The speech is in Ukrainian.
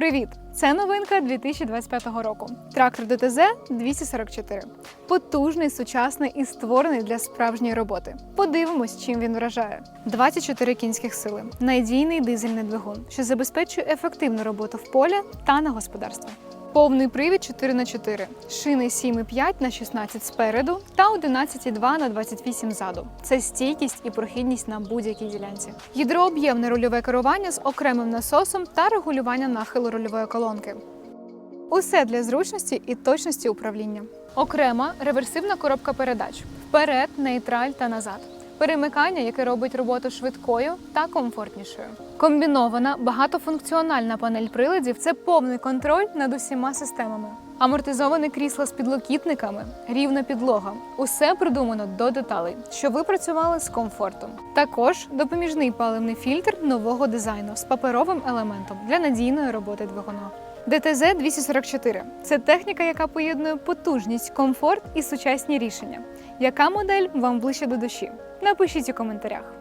Привіт! Це новинка 2025 року. Трактор ДТЗ 244. Потужний, сучасний і створений для справжньої роботи. Подивимось, чим він вражає. 24 кінських сили, надійний дизельний двигун, що забезпечує ефективну роботу в полі та на господарстві. Повний привід 4 х 4 шини 7,5 на 16 спереду та 11,2 на 28 ззаду. Це стійкість і прохідність на будь-якій ділянці. Гідрооб'ємне рульове керування з окремим насосом та регулювання нахилу рульової колонки. Усе для зручності і точності управління. Окрема реверсивна коробка передач вперед, нейтраль та назад. Перемикання, яке робить роботу швидкою та комфортнішою. Комбінована багатофункціональна панель приладів це повний контроль над усіма системами. Амортизоване крісло з підлокітниками, рівна підлога. Усе придумано до деталей, що ви працювали з комфортом. Також допоміжний паливний фільтр нового дизайну з паперовим елементом для надійної роботи двигуна. ДТЗ 244 це техніка, яка поєднує потужність, комфорт і сучасні рішення. Яка модель вам ближче до душі? Напишіть у коментарях.